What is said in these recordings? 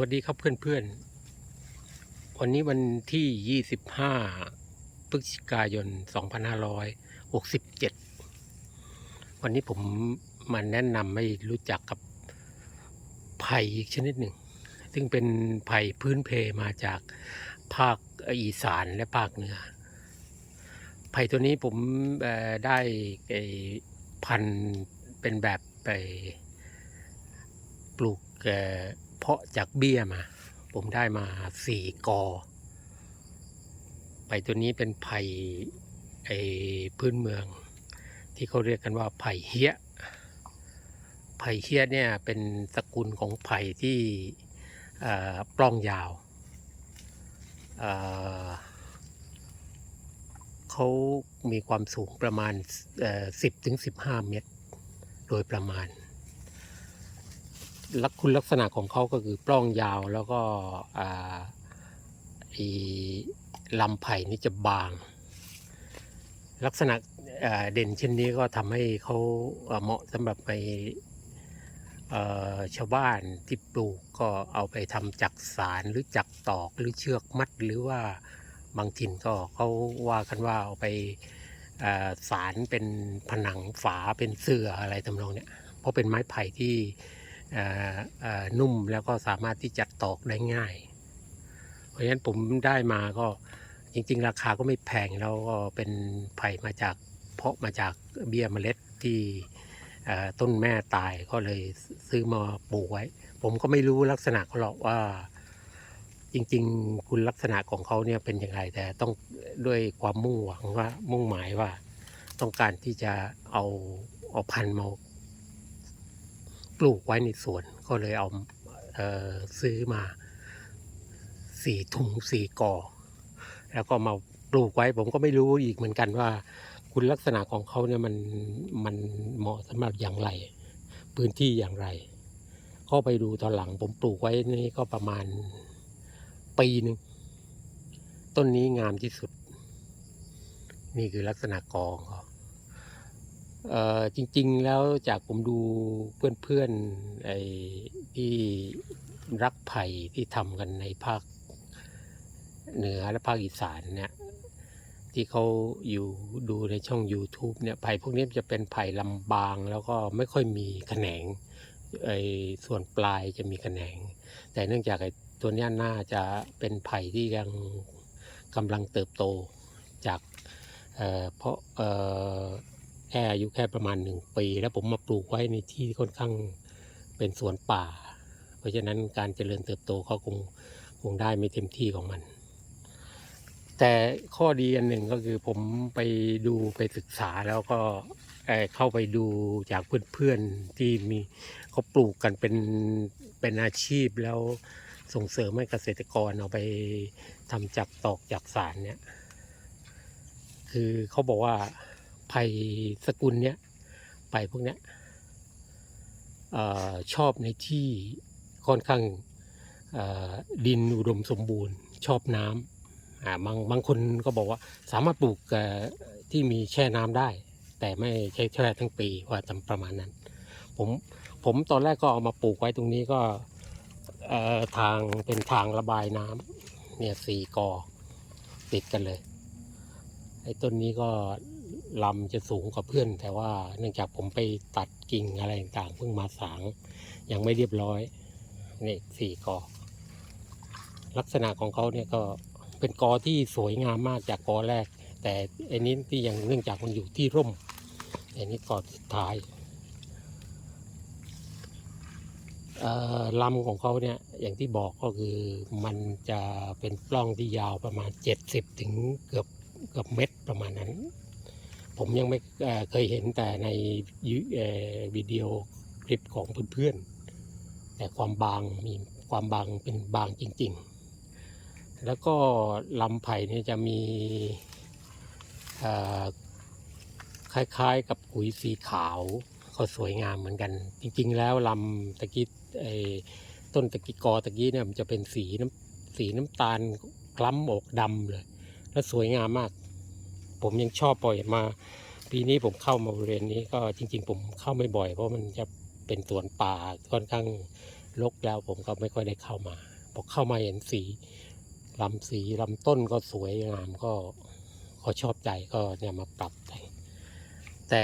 วัสดีครับเพื่อนๆ วันนี้วันที่ 25 พฤศจิกายน 2567 วันนี้ผมมาแนะนำให้รู้จักกับไผ่อีกชนิดหนึ่ง ซึ่งเป็นไผ่พื้นเพมาจากภาคอีสานและภาคเหนือ ไผ่ตัวนี้ผมได้พันเป็นแบบไปปลูกเพาะจากเบี้ยมา ผมได้มาสี่กอไผ่ตัวนี้เป็นไผ่ไอ้พื้นเมือง ที่เขาเรียกกันว่าไผ่เฮี้ยไผ่เฮี้ยเนี่ยเป็นตระกูลของไผ่ที่เอ่อปล้องยาวเอ่อเขามีความสูงประมาณสิบถึงสิบห้าเมตร โดยประมาณ ลักคุณลักษณะของเขาก็คือปล้องยาวแล้วก็อ่าไอ้ลำไผ่นี่จะบาง ลักษณะเด่นเช่นนี้ก็ทำให้เขาเหมาะสำหรับไปชาวบ้านที่ปลูกก็เอาไปทำจักสารหรือจักตอกหรือเชือกมัดหรือว่าบางถิ่นก็เขาว่ากันว่าเอาไปสารเป็นผนังฝาเป็นเสื่ออะไรทำนองเนี้ยเพราะเป็นไม้ไผ่ที่ นุ่มแล้วก็สามารถที่จัดตอกได้ง่าย เพราะฉะนั้นผมได้มาก็จริง ๆ ราคาก็ไม่แพงแล้วก็เป็นไผ่มาจากเพาะมาจากเบี้ยเมล็ดที่ต้นแม่ตายก็เลยซื้อมาปลูกไว้ ผมก็ไม่รู้ลักษณะเขาหรอกว่า จริง ๆ คุณลักษณะของเขาเนี่ยเป็นยังไงแต่ต้องด้วยความมุ่งหวังว่ามุ่งหมายว่า ต้องการที่จะเอาเอาพันธุ์มา ปลูกไว้ในสวน ก็เลยเอาเออซื้อมาสี่ถุงสี่กอ แล้วก็มาปลูกไว้ผมก็ไม่รู้อีกเหมือนกันว่า คุณลักษณะของเขาเนี่ยมันมันเหมาะสำหรับอย่างไร พื้นที่อย่างไร ก็ไปดูตอนหลังผมปลูกไว้นี่ก็ประมาณปีหนึ่งต้นนี้งามที่สุด นี่คือลักษณะกองเขาเอ่อ จริง ๆ แล้วจากผมดูเพื่อนๆไอ้ที่รักไผ่ที่ทำกันในภาคเหนือและภาคอีสานเนี่ยที่เขาอยู่ดูในช่อง YouTube เนี่ยไผ่พวกนี้จะเป็นไผ่ลำบางแล้วก็ไม่ค่อยมีแขนงไอ้ส่วนปลายจะมีแขนง แต่เนื่องจากไอ้ตัวนี้น่าจะเป็นไผ่ที่ยังกำลังเติบโตจากเเพราะเอ่อ ค่อายุแค่ประมาณหนึ่งปี แล้วผมมาปลูกไว้ในที่ค่อนข้างเป็นสวนป่า เพราะฉะนั้นการเจริญเติบโตเขาคงคงได้ไม่เต็มที่ของมัน แต่ข้อดีอันหนึ่งก็คือผมไปดูไปศึกษาแล้วก็เข้าไปดูจากเพื่อนๆที่มีเขาปลูกกันเป็นเป็นอาชีพแล้วส่งเสริมให้เกษตรกรเอาไปทำจักตอกจักสารเนี่ย คือเขาบอกว่า ไผ่สกุลเนี้ยไผ่พวกเนี้ยออชอบในที่ค่อนข้างดินอุดมสมบูรณ์ ชอบน้ำบางบางคนก็บอกว่าสามารถปลูกที่มีแช่น้ำได้ แต่ไม่ใช่แช่ทั้งปีว่าจำประมาณนั้น ผมผมตอนแรกก็เอามาปลูกไว้ตรงนี้ก็ทางเป็นทางระบายน้ำเนี่ยสี่กอติดกันเลยไอ้ต้นนี้ก็ ลำจะสูงกว่าเพื่อน แต่ว่าเนื่องจากผมไปตัดกิ่งอะไรต่างๆเพิ่งมาสาง ยังไม่เรียบร้อยนี่สี่กอ ลักษณะของเขาเนี่ยก็เป็นกอที่สวยงามมากจากกอแรก แต่อันนี้ที่ยังเนื่องจากมันอยู่ที่ร่มอันนี้กอสุดท้ายลำของเขาเนี่ยอย่างที่บอกก็คือมันจะเป็นปล้องที่ยาวประมาณ 70 ถึงเกือบเกือบเม็ดประมาณนั้น ผมยังไม่เคยเห็นแต่ในวิดีโอคลิปของเพื่อนๆ แต่ความบางมีความบางเป็นบางจริง ๆ แล้วก็ลำไผ่เนี่ยจะมีคล้ายๆกับขุยสีขาวก็สวยงามเหมือนกัน จริงๆ แล้วลำตะกี้ไอ้ต้นตะกี้กอตะกี้เนี่ยมันจะเป็นสีน้ำสีน้ำตาลคล้ำออกดำเลย แล้วสวยงามมาก ผมยังชอบปล่อยมา ปีนี้ผมเข้ามาบริเวณนี้ก็จริง ๆ ผมเข้าไม่บ่อย เพราะมันจะเป็นสวนป่าค่อนข้างลกแล้วผมก็ไม่ค่อยได้เข้ามาพอเข้ามาเห็นสีลำสีลำต้นก็สวยงามก็ก็ชอบใจก็เนี่ยมาปรับแต่แต่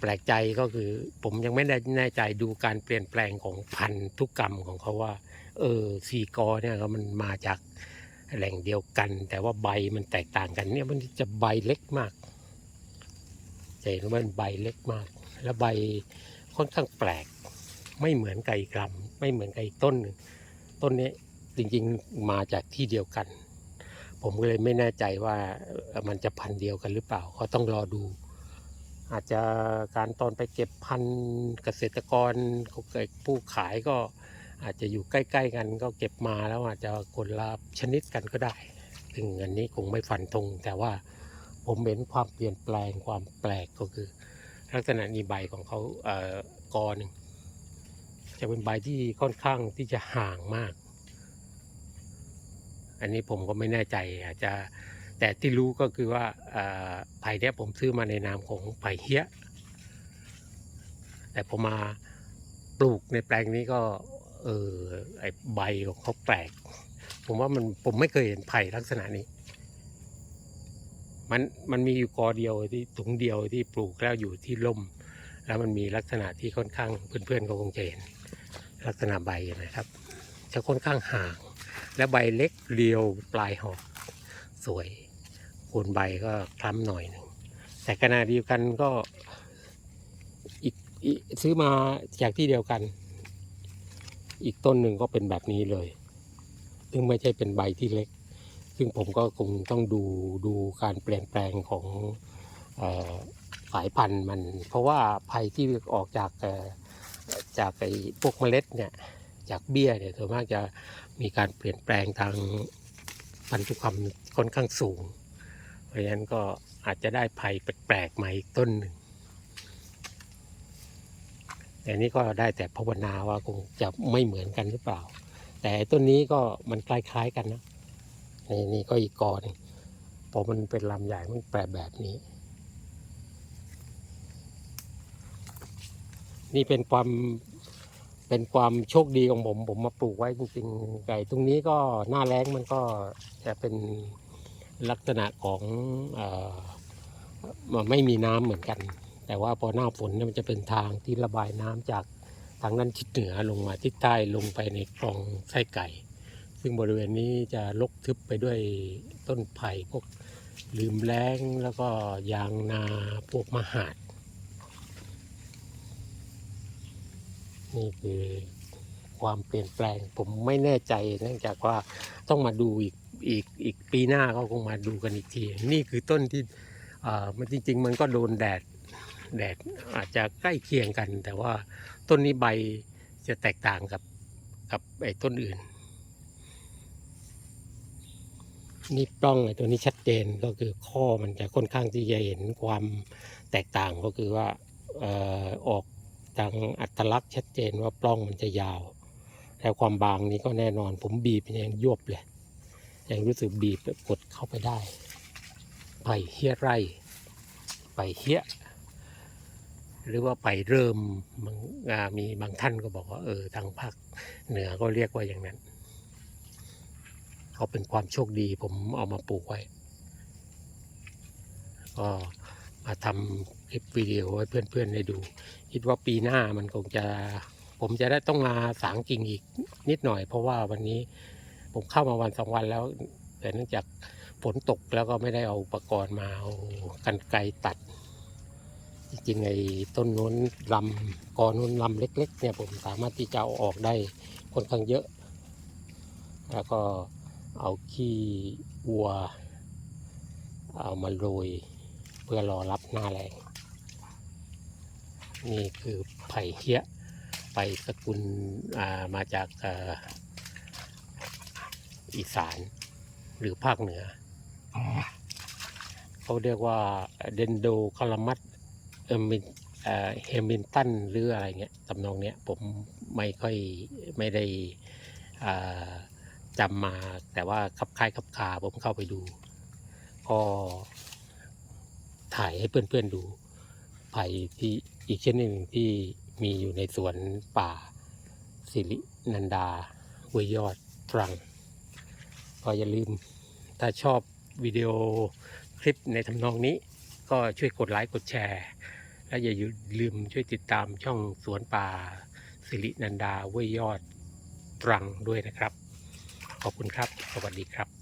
แปลกใจก็คือ ผมยังไม่ได้แน่ใจดูการเปลี่ยนแปลงของพันธุกรรมของเขาว่า เออสีกอเนี่ยมันมาจาก แหล่งเดียวกัน แต่ว่าใบมันแตกต่างกันเนี่ยมันจะใบเล็กมากจะเห็นว่ามันใบเล็กมาก แล้วใบค่อนข้างแปลก ไม่เหมือนไก่กรำไม่เหมือนไก่ต้นหนึ่งต้นนี้จริงๆมาจากที่เดียวกัน ผมก็เลยไม่แน่ใจว่ามันจะพันธุ์เดียวกันหรือเปล่าก็ต้องรอดู อาจจะการตอนไปเก็บพันธุ์เกษตรกรผู้ขายก็ อาจจะอยู่ใกล้ ๆ กันก็เก็บมาแล้วอาจจะคนละชนิดกันก็ได้ ซึ่งอันนี้คงไม่ฟันธงแต่ว่าผมเห็นความเปลี่ยนแปลงความแปลกก็คือ ลักษณะนี้ใบของเขาเอ่อกอหนึ่งจะเป็นใบที่ค่อนข้างที่จะห่างมาก อันนี้ผมก็ไม่แน่ใจอาจจะแต่ที่รู้ก็คือว่าเออไผ่เนี้ยผมซื้อมาในนามของไผ่เฮียแต่ผมมาปลูกในแปลงนี้ก็ เออไอใบของเขาแปลก ผมว่ามันผมไม่เคยเห็นไผ่ลักษณะนี้ มันมันมีอยู่กอเดียวที่ถุงเดียวที่ปลูกแล้วอยู่ที่ร่ม แล้วมันมีลักษณะที่ค่อนข้างเพื่อนๆก็คงจะเห็นลักษณะใบนะครับ จะค่อนข้างห่าง และใบเล็กเรียวปลายหอกสวยโคนใบก็คล้ำหน่อยหนึ่งแต่ขณะเดียวกันก็อีกอีกซื้อมาจากที่เดียวกัน อีกต้นหนึ่งก็เป็นแบบนี้เลย ซึ่งไม่ใช่เป็นใบที่เล็ก ซึ่งผมก็คงต้องดูดูการเปลี่ยนแปลงของอสายพันธุ์มัน เพราะว่าภัยที่ออกจากจากไอ้พวกเมล็ดเนี่ยจากเบี้ยเนี่ยส่วนมากจะมีการเปลี่ยนแปลงทางพันธุกรรมค่อนข้างสูง เพราะฉะนั้นก็อาจจะได้ภัยแปลกๆมาอีกต้นหนึ่ง แต่นี่ก็ได้แต่ภาวนาว่าคงจะไม่เหมือนกันหรือเปล่า แต่ต้นนี้ก็มันคล้ายๆกันนะนี่นี่ก็อีกกอนึงพอมันเป็นลำใหญ่มันแปลแบบนี้ นี่เป็นความเป็นความโชคดีของผม ผมมาปลูกไว้จริงๆไก่ตรงนี้ก็หน้าแล้งมันก็จะเป็นลักษณะของออไม่มีน้ำเหมือนกัน แต่ว่าพอหน้าฝนเนี่ยมันจะเป็นทางที่ระบายน้ำจากทางนั้นทิศเหนือลงมาทิศใต้ลงไปในคลองไส้ไก่ ซึ่งบริเวณนี้จะลกทึบไปด้วยต้นไผ่พวกลืมแล้งแล้วก็ยางนาพวกมหาด นี่คือความเปลี่ยนแปลงผมไม่แน่ใจเนื่องจากว่าต้องมาดูอีกอีกอีกปีหน้าก็คงมาดูกันอีกที นี่คือต้นที่อ่ามันจริง ๆ มันก็โดนแดด แดดอาจจะใกล้เคียงกัน แต่ว่าต้นนี้ใบจะแตกต่างกับกับไอ้ต้นอื่น นี่ปล้องไอ้ตัวนี้ชัดเจนก็คือข้อมันจะค่อนข้างที่จะเห็นความแตกต่างก็คือว่าเอ่อออกทางอัตลักษณ์ชัดเจนว่าปล้องมันจะยาว แต่ความบางนี้ก็แน่นอนผมบีบยังยวบเลยยังรู้สึกบีบกดเข้าไปได้ ไปเฮี้ยไร ไปเฮี้ย หรือว่าไปเริ่มบางมีบางท่านก็บอกว่าเออทางภาคเหนือก็เรียกว่าอย่างนั้นเขาเป็นความโชคดีผมเอามาปลูกไว้ ก็มาทำคลิปวิดีโอให้เพื่อนๆได้ดู คิดว่าปีหน้ามันคงจะ ผมจะได้ต้องมาสางกิ่งอีกนิดหน่อย เพราะว่าวันนี้ผมเข้ามาวันสองวันแล้ว แต่เนื่องจากฝนตกแล้วก็ไม่ได้เอาอุปกรณ์มาเอากันไกรตัด จริงๆไอ้ต้นนู้นลำกอนู้นลำเล็ก ๆ เนี่ยผมสามารถที่จะเอาออกได้ค่อนข้างเยอะ แล้วก็เอาขี้วัว เอามาโรยเพื่อรอรับหน้าแรงนี่คือไผ่เฮียไปสกุลอ่ามาจากเอ่ออีสานหรือภาคเหนือ เขาเรียกว่าเดนโดคารามัต เอมินเอ่อเฮมินตันหรืออะไรเงี้ยตำนองเนี้ยผมไม่ค่อยไม่ได้จำมาแต่ว่าคับคล้ายคับคาผมเข้าไปดู ก็ถ่ายให้เพื่อนๆดูไผ่ที่อีกชนิดหนึ่งที่มีอยู่ในสวนป่าสิรินันดาห้วยยอดตรัง ก็อย่าลืมถ้าชอบวิดีโอคลิปในทำนองนี้ ก็ช่วยกดไลค์กดแชร์ และอย่าลืมช่วยติดตามช่องสวนป่าสิรินันดาห้ยยอดตรังด้วยนะครับ ขอบคุณครับ สวัสดีครับ